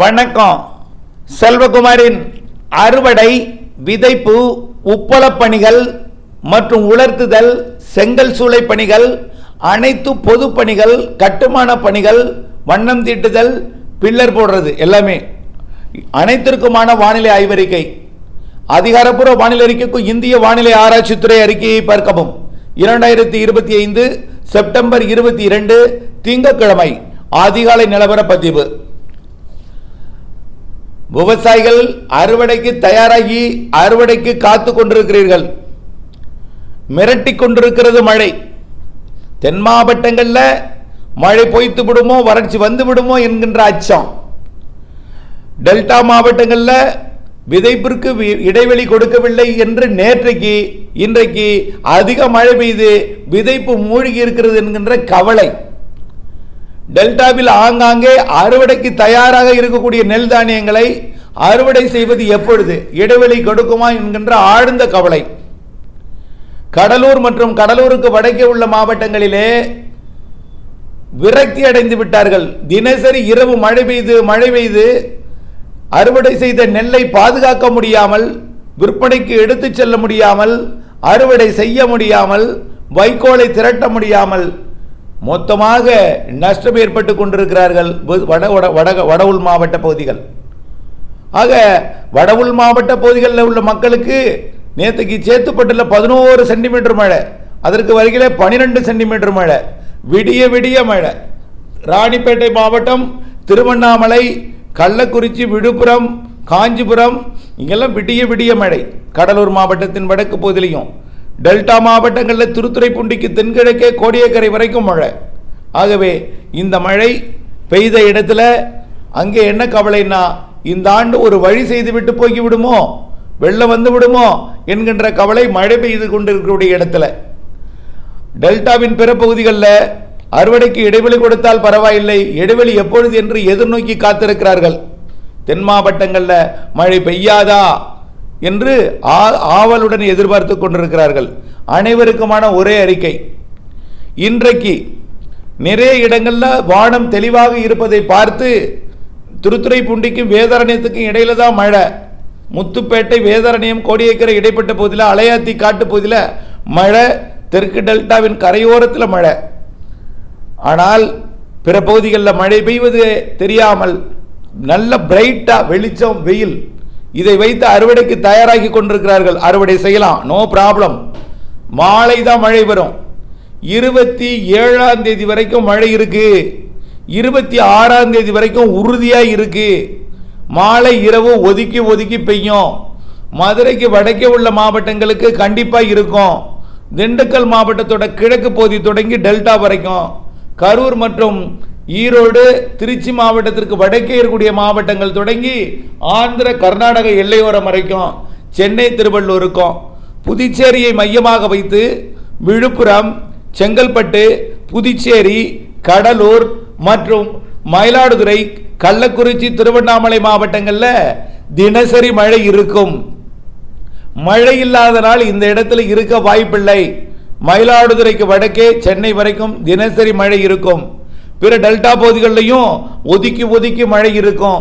வணக்கம். செல்வகுமாரின் அறுவடை விதைப்பு உப்பள பணிகள் மற்றும் உலர்த்துதல் செங்கல் சூளை பணிகள் அனைத்து பொது பணிகள் கட்டுமான பணிகள் வண்ணம் தீட்டுதல் பில்லர் போடுறது எல்லாமே. அனைத்திற்குமான வானிலை ஆய்வறிக்கை. அதிகாரப்பூர்வ வானிலை அறிக்கைக்கும் இந்திய வானிலை ஆராய்ச்சித்துறை அறிக்கையை பார்க்கவும். இரண்டாயிரத்தி இருபத்தி ஐந்து செப்டம்பர் இருபத்தி இரண்டு திங்கட்கிழமை அதிகாலை நிலவர பதிவு. விவசாயிகள் அறுவடைக்கு தயாராகி அறுவடைக்கு காத்து கொண்டிருக்கிறீர்கள். மிரட்டி கொண்டிருக்கிறது மழை. தென் மாவட்டங்களில் மழை பொய்த்து விடுமோ வறட்சி வந்து விடுமோ என்கின்ற அச்சம். டெல்டா மாவட்டங்களில் விதைப்பிற்கு வி- இடைவெளி கொடுக்கவில்லை என்று நேற்றைக்கு இன்றைக்கு அதிக மழை பெய்து விதைப்பு மூழ்கி இருக்கிறது என்கின்ற கவலை. டெல்டாவில் ஆங்காங்கே அறுவடைக்கு தயாராக இருக்கக்கூடிய நெல் தானியங்களை அறுவடை செய்வது எப்பொழுது? இடைவெளி கொடுக்குமா என்கின்ற ஆழ்ந்த கவலை. கடலூர் மற்றும் கடலூருக்கு வடக்கே உள்ள மாவட்டங்களிலே விரக்தி அடைந்து விட்டார்கள். தினசரி இரவு மழை பெய்து மழை பெய்து அறுவடை செய்த நெல்லை பாதுகாக்க முடியாமல் விற்பனைக்கு எடுத்துச் செல்ல முடியாமல் அறுவடை செய்ய முடியாமல் வைக்கோலை திரட்ட முடியாமல் மொத்தமாக நஷ்டம் ஏற்பட்டு கொண்டிருக்கிறார்கள் வட வட- வட வட உள் மாவட்ட பகுதிகள். ஆக வட உள் மாவட்ட பகுதிகளில் உள்ள மக்களுக்கு நேற்றுக்கு சேத்துப்பட்டில் பதினோரு சென்டிமீட்டர் மழை அதற்கு வருகிற பனிரெண்டு சென்டிமீட்டர் மழை விடிய விடிய மழை. ராணிப்பேட்டை மாவட்டம் திருவண்ணாமலை கள்ளக்குறிச்சி விழுப்புரம் காஞ்சிபுரம் இங்கெல்லாம் விடிய விடிய மழை. கடலூர் மாவட்டத்தின் வடக்கு பகுதியிலையும். டெல்டா மாவட்டங்களில் திருத்துறைப்பூண்டிக்கு தென்கிழக்கே கோடியக்கரை வரைக்கும் மழை. ஆகவே இந்த மழை பெய்த இடத்துல அங்கே என்ன கவலைன்னா இந்த ஆண்டு ஒரு வழி செய்து விட்டு போய் விடுமோ வெள்ளம் வந்து விடுமோ என்கின்ற கவலை மழை பெய்து கொண்டிருக்கக்கூடிய இடத்துல. டெல்டாவின் பிற பகுதிகளில் அறுவடைக்கு இடைவெளி கொடுத்தால் பரவாயில்லை இடைவெளி எப்பொழுது என்று எதிர்நோக்கி காத்திருக்கிறார்கள். தென் மாவட்டங்களில் மழை பெய்யாதா? என்று ஆ- ஆவலுடன் எதிர்பார்த்து கொண்டிருக்கிறார்கள். அனைவருக்குமான ஒரே அறிக்கை. இன்றைக்கு நிறைய இடங்களில் வானம் தெளிவாக இருப்பதை பார்த்து திருத்துறைப்பூண்டிக்கும் வேதாரண்யத்துக்கும் இடையில தான் மழை. முத்துப்பேட்டை வேதாரண்யம் கோடியக்கரை இடைப்பட்ட பகுதியில் அலையாத்தி காட்டு பகுதியில் மழை தெற்கு டெல்டாவின் கரையோரத்தில் மழை. ஆனால் பிற பகுதிகளில் மழை பெய்வது தெரியாமல் நல்ல பிரைட்டாக வெளிச்சம் வெயில் இதை வைத்து அறுவடைக்கு தயாராகி கொண்டிருக்கிறார்கள். அறுவடை செய்யலாம். நோ ப்ராப்ளம் மாலை தான் மழை வரும். இருபத்தி ஏழாம் தேதி வரைக்கும் மழை இருக்கு. இருபத்தி ஆறாம் தேதி வரைக்கும் உறுதியாக இருக்கு. மாலை இரவு ஒதுக்கி ஒதுக்கி பெய்யும். மதுரைக்கு வடக்கே உள்ள மாவட்டங்களுக்கு கண்டிப்பாக இருக்கும். திண்டுக்கல் மாவட்டத்தோட கிழக்கு பகுதி தொடங்கி டெல்டா வரைக்கும். கரூர் மற்றும் ஈரோடு திருச்சி மாவட்டத்திற்கு வடக்கே இருக்கக்கூடிய மாவட்டங்கள் தொடங்கி ஆந்திர கர்நாடக எல்லையோரம் வரைக்கும் சென்னை திருவள்ளூருக்கும் புதுச்சேரியை மையமாக வைத்து விழுப்புரம் செங்கல்பட்டு புதுச்சேரி கடலூர் மற்றும் மயிலாடுதுறை கள்ளக்குறிச்சி திருவண்ணாமலை மாவட்டங்களில் தினசரி மழை இருக்கும். மழை இல்லாத நாள் இந்த இடத்துல இருக்க வாய்ப்பில்லை. மயிலாடுதுறைக்கு வடக்கே சென்னை வரைக்கும் தினசரி மழை இருக்கும். பிற டெல்டா பகுதிகளிலையும் ஒதுக்கி ஒதுக்கி மழை இருக்கும்.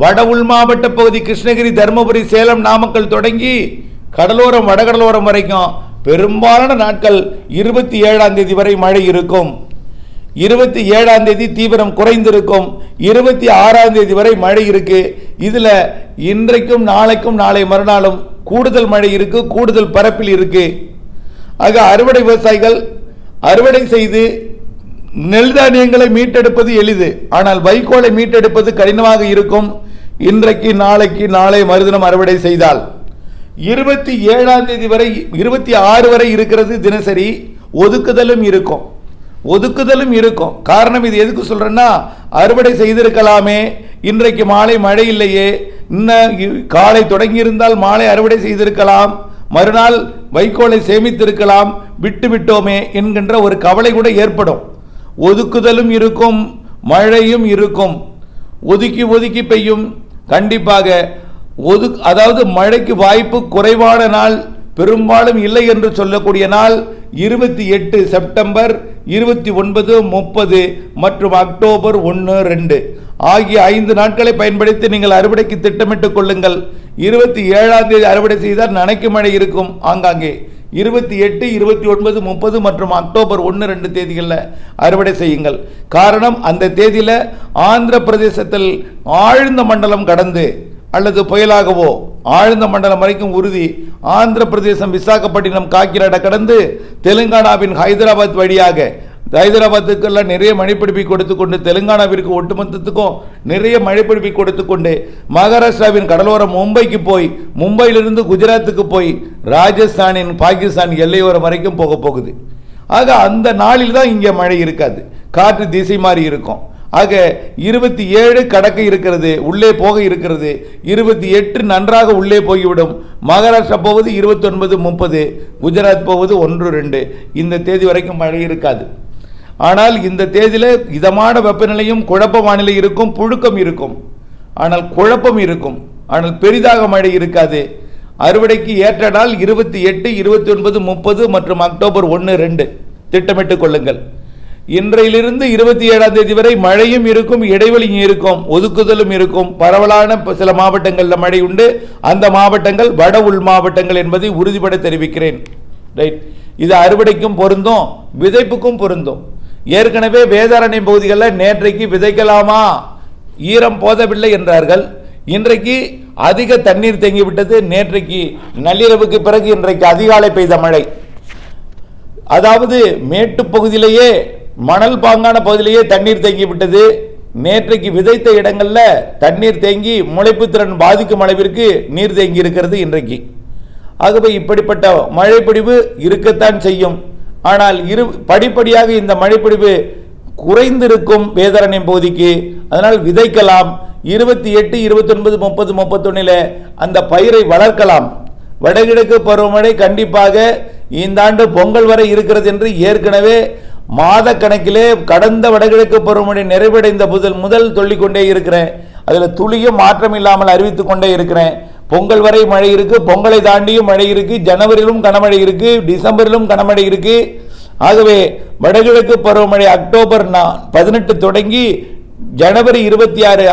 வட உள் மாவட்ட பகுதி கிருஷ்ணகிரி தருமபுரி சேலம் நாமக்கல் தொடங்கி கடலோரம் வடகடலோரம் வரைக்கும் பெரும்பாலான நாட்கள் இருபத்தி ஏழாம் தேதி வரை மழை இருக்கும். இருபத்தி ஏழாம் தேதி தீவிரம் குறைந்திருக்கும். இருபத்தி ஆறாம் தேதி வரை மழை இருக்கு. இதில் இன்றைக்கும் நாளைக்கும் நாளை மறுநாளும் கூடுதல் மழை இருக்கு கூடுதல் பரப்பில் இருக்கு. ஆக அறுவடை விவசாயிகள் அறுவடை செய்து நெல் தானியங்களை மீட்டெடுப்பது எளிது. ஆனால் வைக்கோலை மீட்டெடுப்பது கடினமாக இருக்கும். இன்றைக்கு நாளைக்கு நாளை மறுதினம் அறுவடை செய்தால். இருபத்தி ஏழாம் தேதி வரை இருபத்தி ஆறு வரை இருக்கிறது தினசரி. ஒதுக்குதலும் இருக்கும். ஒதுக்குதலும் இருக்கும். காரணம் இது எதுக்கு சொல்றேன்னா அறுவடை செய்திருக்கலாமே. இன்றைக்கு மாலை மழை இல்லையே. இன்னும் காலை தொடங்கி இருந்தால் மாலை அறுவடை செய்திருக்கலாம். மறுநாள் வைக்கோலை சேமித்திருக்கலாம். விட்டு விட்டோமே என்கின்ற ஒரு கவலை கூட ஏற்படும். ஒதுக்குதலும் இருக்கும் மழையும் இருக்கும். ஒதுக்கி ஒதுக்கி பெய்யும். கண்டிப்பாக ஒது அதாவது மழைக்கு வாய்ப்பு குறைவான நாள் பெரும்பாலும் இல்லை என்று சொல்லக்கூடிய நாள் இருபத்தி எட்டு செப்டம்பர் இருபத்தி ஒன்பது முப்பது மற்றும் அக்டோபர் ஒன்று ரெண்டு. ஆகிய ஐந்து நாட்களை பயன்படுத்தி நீங்கள் அறுவடைக்கு திட்டமிட்டுக் கொள்ளுங்கள். இருபத்தி ஏழாம் தேதி அறுவடை செய்தால் நனைக்கும் மழை இருக்கும். ஆங்காங்கே. இருபத்தி எட்டு இருபத்தி ஒன்பது முப்பது மற்றும் அக்டோபர் ஒன்று ரெண்டு தேதிகளில் அறுவடை செய்யுங்கள். காரணம் அந்த தேதியில் ஆந்திர பிரதேசத்தில் ஆழ்ந்த மண்டலம் கடந்து அல்லது புயலாகவோ ஆழ்ந்த மண்டலம் வரைக்கும் உறுதி ஆந்திர பிரதேசம் விசாகப்பட்டினம் காக்கிநாடா கடந்து தெலுங்கானாவின் ஹைதராபாத் வழியாக. ஹைதராபாத்துக்கெல்லாம் நிறைய மழைப்பிடிப்பை கொடுத்து கொண்டு தெலுங்கானாவிற்கு ஒட்டுமொத்தத்துக்கும் நிறைய மழைப்பிடிப்பை கொடுத்து கொண்டு மகாராஷ்டிராவின் கடலோரம் மும்பைக்கு போய் மும்பையிலிருந்து குஜராத்துக்கு போய் ராஜஸ்தானின் பாகிஸ்தான் எல்லையோரம் வரைக்கும் போக போகுது. ஆக அந்த நாளில் தான் இங்கே மழை இருக்காது. காற்று திசை மாறி இருக்கும். ஆக இருபத்தி ஏழு கடக்க இருக்கிறது உள்ளே போக இருக்கிறது. இருபத்தி எட்டு நன்றாக உள்ளே போய்விடும். மகாராஷ்டிரா போவது இருபத்தி ஒன்பது முப்பது. குஜராத் போவது ஒன்று ரெண்டு. இந்த தேதி வரைக்கும் மழை இருக்காது. ஆனால் இந்த தேதியில் இதமான வெப்பநிலையும் குழப்ப வானிலை இருக்கும் புழுக்கம் இருக்கும். ஆனால் குழப்பம் இருக்கும். ஆனால் பெரிதாக மழை இருக்காது. அறுவடைக்கு ஏற்ற நாள் இருபத்தி எட்டு இருபத்தி ஒன்பது முப்பது மற்றும் அக்டோபர் ஒன்று ரெண்டு. திட்டமிட்டுக் கொள்ளுங்கள். இன்றையிலிருந்து இருபத்தி ஏழாம் தேதி வரை மழையும் இருக்கும் இடைவெளியும் இருக்கும் ஒதுக்குதலும் இருக்கும். பரவலான சில மாவட்டங்களில் மழை உண்டு. அந்த மாவட்டங்கள் வட உள் மாவட்டங்கள் என்பதை உறுதிபட தெரிவிக்கிறேன். ரைட். இது அறுவடைக்கும் பொருந்தும் விதைப்புக்கும் பொருந்தும். ஏற்கனவே வேதாரண்யம் பகுதிகளில் நேற்றைக்கு விதைக்கலாமா? ஈரம் போதவில்லை என்றார்கள். இன்றைக்கு அதிக தண்ணீர் தேங்கிவிட்டது. நேற்றைக்கு நள்ளிரவுக்கு பிறகு இன்றைக்கு அதிகாலை பெய்த மழை. அதாவது மேட்டு பகுதியிலேயே மணல் பாங்கான பகுதியிலேயே தண்ணீர் தேங்கி விட்டது. நேற்றைக்கு விதைத்த இடங்களில் தண்ணீர் தேங்கி முளைப்பு திறன் பாதிக்கும் அளவிற்கு நீர் தேங்கி இருக்கிறது இன்றைக்கு. ஆகவே இப்படிப்பட்ட மழைப்பிடிவு இருக்கத்தான் செய்யும். ஆனால் இரு படிப்படியாக இந்த மழைப்பிடிவு குறைந்திருக்கும் வேதரணியம் பகுதிக்கு. அதனால் விதைக்கலாம். இருபத்தி எட்டு இருபத்தொன்பது முப்பது முப்பத்தொன்னில் அந்த பயிரை வளர்க்கலாம். வடகிழக்கு பருவமழை கண்டிப்பாக இந்த ஆண்டு பொங்கல் வரை இருக்கிறது என்று ஏற்கனவே மாத கணக்கிலே கடந்த வடகிழக்கு பருவமழை நிறைவடைந்த முதல் முதல் சொல்லிக்கொண்டே இருக்கிறேன். அதில் துளியும் மாற்றம் இல்லாமல் அறிவித்துக் கொண்டே இருக்கிறேன். பொங்கல் வரை மழை இருக்கு பொங்கலை தாண்டியும் மழை இருக்கு ஜனவரியிலும் கனமழை இருக்கு டிசம்பரிலும் கனமழை இருக்கு. ஆகவே வடகிழக்கு பருவமழை அக்டோபர் நான் பதினெட்டு தொடங்கி ஜனவரி இருபத்தி ஆறு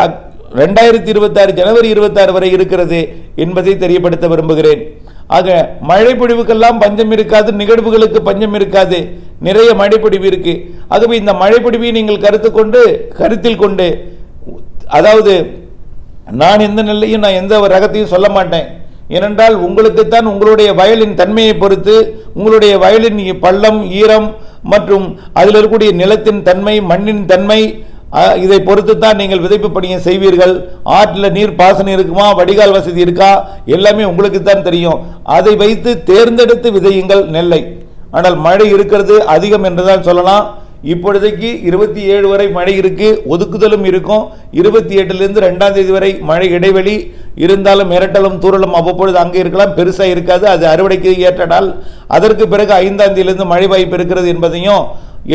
ரெண்டாயிரத்தி இருபத்தாறு ஜனவரி இருபத்தாறு வரை இருக்கிறது என்பதை தெரியப்படுத்த விரும்புகிறேன். ஆக மழைப்பொழிவுக்கெல்லாம் பஞ்சம் இருக்காது நிகழ்வுகளுக்கு பஞ்சம் இருக்காது. நிறைய மழைப்பொழிவு இருக்கு. ஆகவே இந்த மழைப்பொழிவை நீங்கள் கருத்து கொண்டு கருத்தில் கொண்டு அதாவது நான் எந்த நிலையும் நான் எந்த ஒரு ரகத்தையும் சொல்ல மாட்டேன். ஏனென்றால் உங்களுக்குத்தான் உங்களுடைய வயலின் தன்மையை பொறுத்து உங்களுடைய வயலின் பள்ளம் ஈரம் மற்றும் அதில் இருக்கக்கூடிய நிலத்தின் தன்மை மண்ணின் தன்மை இதை பொறுத்து தான் நீங்கள் விதைப்பு பணியை செய்வீர்கள். ஆற்றில் நீர் பாசனம் இருக்குமா? வடிகால் வசதி இருக்கா? எல்லாமே உங்களுக்கு தான் தெரியும். அதை வைத்து தேர்ந்தெடுத்து விதையுங்கள் நெல்லை. ஆனால் மழை இருக்கிறது அதிகம் என்றுதான் சொல்லலாம். இப்பொழுதைக்கு இருபத்தி ஏழு வரை மழை இருக்கு ஒதுக்குதலும் இருக்கும். இருபத்தி எட்டுலேருந்து ரெண்டாம் தேதி வரை மழை இடைவெளி. இருந்தாலும் மிரட்டலும் தூரலும் அவ்வப்பொழுது அங்கே இருக்கலாம் பெருசாக இருக்காது. அது அறுவடைக்கு ஏற்றனால் அதற்கு பிறகு ஐந்தாம் தேதியிலிருந்து மழை வாய்ப்பு இருக்கிறது என்பதையும்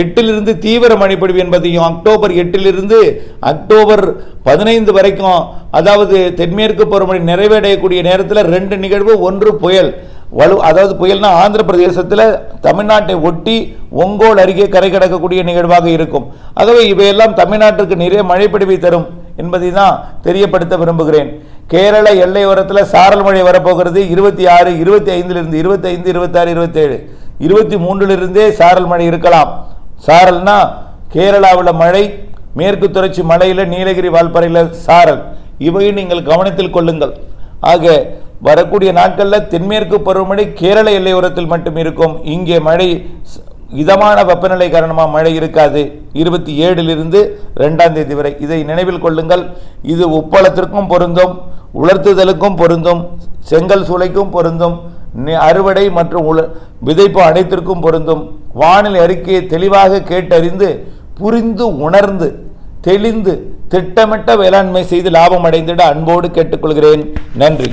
எட்டிலிருந்து தீவிர மழைப்பொழிவு என்பதையும் அக்டோபர் எட்டிலிருந்து அக்டோபர் பதினைந்து வரைக்கும் அதாவது தென்மேற்கு பருவமழை நிறைவடையக்கூடிய நேரத்தில் ரெண்டு நிகழ்வு ஒன்று புயல். வலு அதாவது புயல்னா ஆந்திர பிரதேசத்தில் தமிழ்நாட்டை ஒட்டி ஒங்கோல் அருகே கரை கடக்கக்கூடிய நிகழ்வாக இருக்கும். ஆகவே இவையெல்லாம் தமிழ்நாட்டிற்கு நிறைய மழைப்பிடிவை தரும் என்பதை தான் தெரியப்படுத்த விரும்புகிறேன். கேரள எல்லையோரத்தில் சாரல் மழை வரப்போகிறது இருபத்தி ஆறு இருபத்தி ஐந்திலிருந்து இருபத்தி ஐந்து இருபத்தாறு இருபத்தேழு இருபத்தி மூன்றிலிருந்தே சாரல் மழை இருக்கலாம். சாரல்னா கேரளாவில் மழை மேற்கு தொடர்ச்சி மலையில் நீலகிரி வால்பாறையில் சாரல். இவையும் நீங்கள் கவனத்தில் கொள்ளுங்கள். ஆக வரக்கூடிய நாட்களில் தென்மேற்கு பருவமழை கேரள எல்லையோரத்தில் மட்டும் இருக்கும். இங்கே மழை இதமான வெப்பநிலை காரணமாக மழை இருக்காது. இருபத்தி ஏழிலிருந்து ரெண்டாம் தேதி வரை. இதை நினைவில் கொள்ளுங்கள். இது உப்பளத்திற்கும் பொருந்தும் உலர்த்துதலுக்கும் பொருந்தும் செங்கல் சூளைக்கும் பொருந்தும் அறுவடை மற்றும் உல விதைப்பு அனைத்திற்கும் பொருந்தும். வானிலை அறிக்கையை தெளிவாக கேட்டறிந்து புரிந்து உணர்ந்து தெளிந்து திட்டமிட்ட வேளாண்மை செய்து லாபம் அடைந்திட அன்போடு கேட்டுக்கொள்கிறேன். நன்றி.